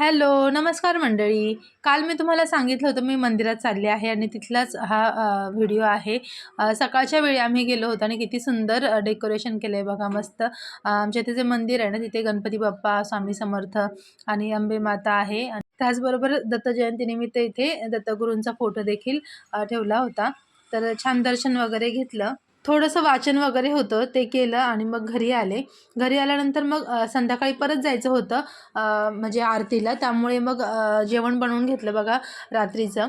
Hello, नमस्कार मंडळी. काल मी तुम्हाला सांगितलं होतं मी मंदिरात चालले आहे आणि तिथलाच हा व्हिडिओ आहे. सकाळच्या वेळी आम्ही गेलो होतो आणि किती सुंदर डेकोरेशन केलं आहे बघा मस्त. आमच्या इथे जे मंदिर आहे ना, तिथे गणपती बाप्पा, स्वामी समर्थ आणि अंबे माता आहे आणि त्याचबरोबर दत्त जयंतीनिमित्त इथे दत्तगुरूंचा फोटो देखील ठेवला होता. तर छान दर्शन वगैरे घेतलं. थोडंसं वाचन वगैरे होतं ते केलं आणि मग घरी आले. घरी आल्यानंतर मग संध्याकाळी परत जायचं होतं म्हणजे आरतीला. त्यामुळे मग जेवण बनवून घेतलं बघा रात्रीचं.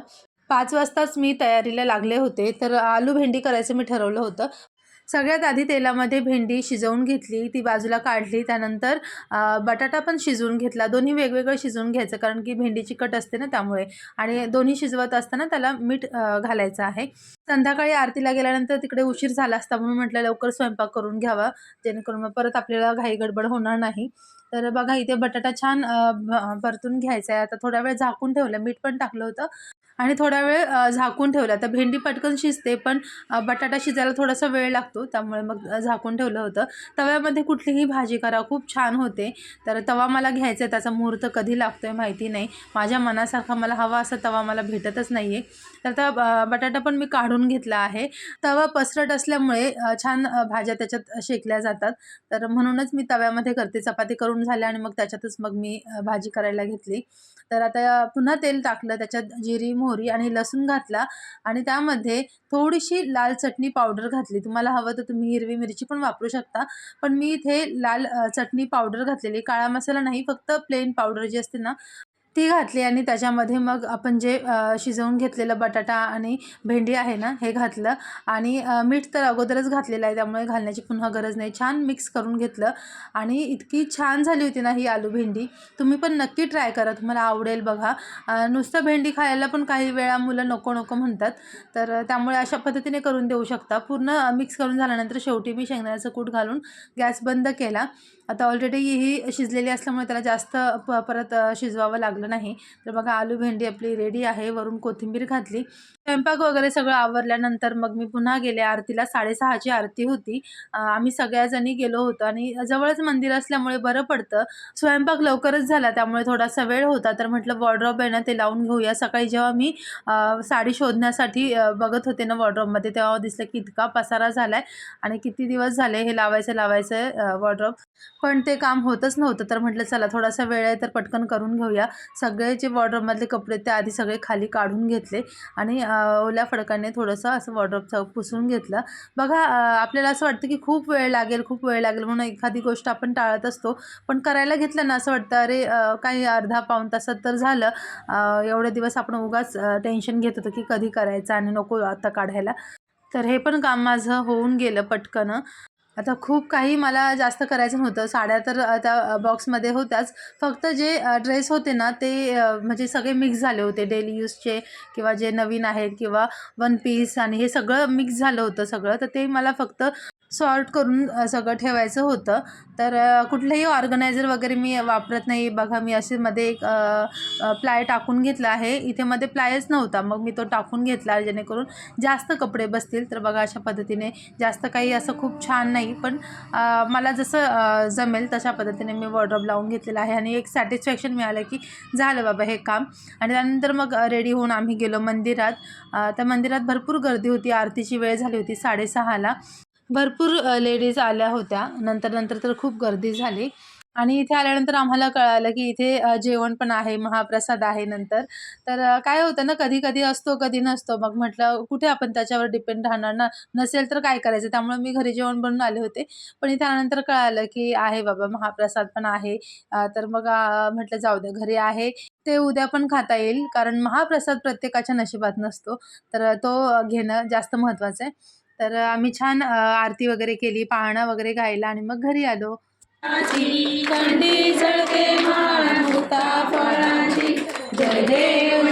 पाच वाजताच मी तयारीला लागले होते. तर आलू भेंडी करायचं मी ठरवलं होतं. सगळ्यात आधी तेलामध्ये भेंडी शिजवून घेतली, ती बाजूला काढली. त्यानंतर बटाटा पण शिजवून घेतला. दोन्ही वेगवेगळं शिजवून घ्यायचं कारण की भेंडी चिकट असते ना त्यामुळे आणि दोन्ही शिजवत असताना त्याला मीठ घालायचं आहे. संध्याकाळी आरतीला गेल्यानंतर तिकडे उशीर झाला असता म्हणून म्हटलं लवकर स्वयंपाक करून घ्यावा, जेणेकरून मग परत आपल्याला घाई गडबड होणार नाही. तर बघा इथे बटाटा छान परतून घ्यायचा आहे. आता थोडा वेळ झाकून ठेवलं, मीठ पण टाकलं होतं आणि थोडा वेळ झाकून ठेवला तर भेंडी पटकन शिजते पण बटाटा शिजायला थोडासा वेळ लागतो. त्यामुळे मग झाकून ठेवलं होतं. तव्यामध्ये कुठलीही भाजी करा खूप छान होते. तर तवा मला घ्यायचा आहे, त्याचा मुहूर्त कधी लागतो आहे माहिती नाही. माझ्या मनासारखा मला हवा असा तवा मला भेटतच नाही आहे. तर आता बटाटा पण मी काढ काढून घेतला आहे. तवा पसरट असल्यामुळे छान भाज्या त्याच्यात शेकल्या जातात. तर म्हणूनच मी तव्यामध्ये करते. चपाती करून झाल्या आणि मग त्याच्यातच मग मी भाजी करायला घेतली. तर आता पुन्हा तेल टाकलं, त्याच्यात जिरी, मोहरी आणि लसूण घातला आणि त्यामध्ये थोडीशी लाल चटणी पावडर घातली. तुम्हाला हवं तर तुम्ही हिरवी मिरची पण वापरू शकता. पण मी इथे लाल चटणी पावडर घातलेली. काळा मसाला नाही, फक्त प्लेन पावडर जी असते ना, ती घातली आणि त्याच्यामध्ये मग आपण जे शिजवून घेतलेलं बटाटा आणि भेंडी आहे ना, हे घातलं आणि मीठ तर अगोदरच घातलेलं आहे, त्यामुळे घालण्याची पुन्हा गरज नाही. छान मिक्स करून घेतलं आणि इतकी छान झाली होती ना ही आलू भेंडी. तुम्ही पण नक्की ट्राय करा, तुम्हाला आवडेल बघा. नुसतं भेंडी खायला पण काही वेळा मुलं नको, नको म्हणतात. तर त्यामुळे अशा पद्धतीने करून देऊ शकता. पूर्ण मिक्स करून झाल्यानंतर शेवटी मी शेंगदाण्याचं कूट घालून गॅस बंद केला. आता ऑलरेडी ही शिजलेली असल्यामुळे त्याला जास्त प परत शिजवावं लागलं नाही. तर बघा आलू भेंडी आपली रेडी आहे. वरून कोथिंबीर घातली. स्वयंपाक वगैरे सगळं आवरल्यानंतर मग मी पुन्हा गेले आरतीला. 6:30ची आरती होती. आम्ही सगळ्याजणी गेलो होतो आणि जवळच मंदिर असल्यामुळे बरं पडतं. स्वयंपाक लवकरच झाला त्यामुळे थोडासा वेळ होता. तर म्हटलं वॉर्ड्रॉप आहे ना, ते लावून घेऊया. सकाळी जेव्हा मी साडी शोधण्यासाठी बघत होते ना वॉर्ड्रॉपमध्ये तेव्हा दिसलं की इतका पसारा आहे आणि किती दिवस झाले हे लावायचं, लावायचं आहे वॉर्डरोब. पण ते काम होतच नव्हतं. तर म्हटलं चला थोडासा वेळ आहे तर पटकन करून घेऊया. सगळे जे वॉर्डरोबमधले कपडे ते आधी सगळे खाली काढून घेतले आणि ओल्या फडकाने थोडंसं असं वॉर्डरोबचं पुसून घेतलं. बघा आपल्याला असं वाटतं की खूप वेळ लागेल, खूप वेळ लागेल म्हणून एखादी गोष्ट आपण टाळत असतो. पण करायला घेतलं ना असं वाटतं अरे काही अर्धा पाऊण तासात तर झालं. एवढे दिवस आपण उगाच टेन्शन घेत होतो की कधी करायचं आणि नको आता काढायला. तर हे पण काम माझं होऊन गेलं पटकन. आता खूप काही मला जास्त करायचं नव्हतं. साड्या तर आता त्या बॉक्समध्ये होत्याच. फक्त जे ड्रेस होते ना ते म्हणजे सगळे मिक्स झाले होते. डेली यूजचे किंवा जे नवीन आहेत किंवा वन पीस आणि हे सगळं मिक्स झालं होतं सगळं. तर ते मला फक्त सॉर्ट करून सगळं ठेवायचं होतं. तर कुठलंही ऑर्गनायझर वगैरे मी वापरत नाही. बघा मी असे मध्ये एक प्लाय टाकून घेतला आहे. इथे मध्ये प्लायच नव्हता. मग मी तो टाकून घेतला जेणेकरून जास्त कपडे बसतील. तर बघा अशा पद्धतीने जास्त काही असं खूप छान नाही पण मला जसं जमेल तशा पद्धतीने मी वॉर्ड्रॉप लावून घेतलेला आहे आणि एक सॅटिस्फॅक्शन मिळालं की झालं बाबा हे काम आणि त्यानंतर मग रेडी होऊन आम्ही गेलो मंदिरात. त्या मंदिरात भरपूर गर्दी होती. आरतीची वेळ झाली होती 6:30ला. भरपूर लेडीज आल्या होत्या. नंतर, नंतर तर खूप गर्दी झाली आणि इथे आल्यानंतर आम्हाला कळालं की इथे जेवण पण आहे, महाप्रसाद आहे नंतर. तर काय होतं ना कधी-कधी असतो, कधी नसतो. मग म्हटलं कुठे आपण त्याच्यावर डिपेंड राहणार ना. नसेल तर काय करायचं? त्यामुळे मी घरी जेवण बनवून आले होते. पण इथे आल्यानंतर कळालं की आहे बाबा महाप्रसाद पण आहे. तर मग म्हटलं जाऊ द्या घरी आहे ते उद्या पण खाता येईल. कारण महाप्रसाद प्रत्येकाच्या नशिबात नसतो. तर तो घेणं जास्त महत्त्वाचं आहे. तर आम्ही छान आरती वगैरे केली, पाळणा वगैरे गायला आणि मग घरी आलो. जय देव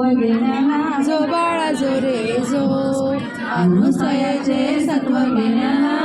अनुसयाचे जो बाळा जो रे जो अनुसयाचे सत्व घेण्या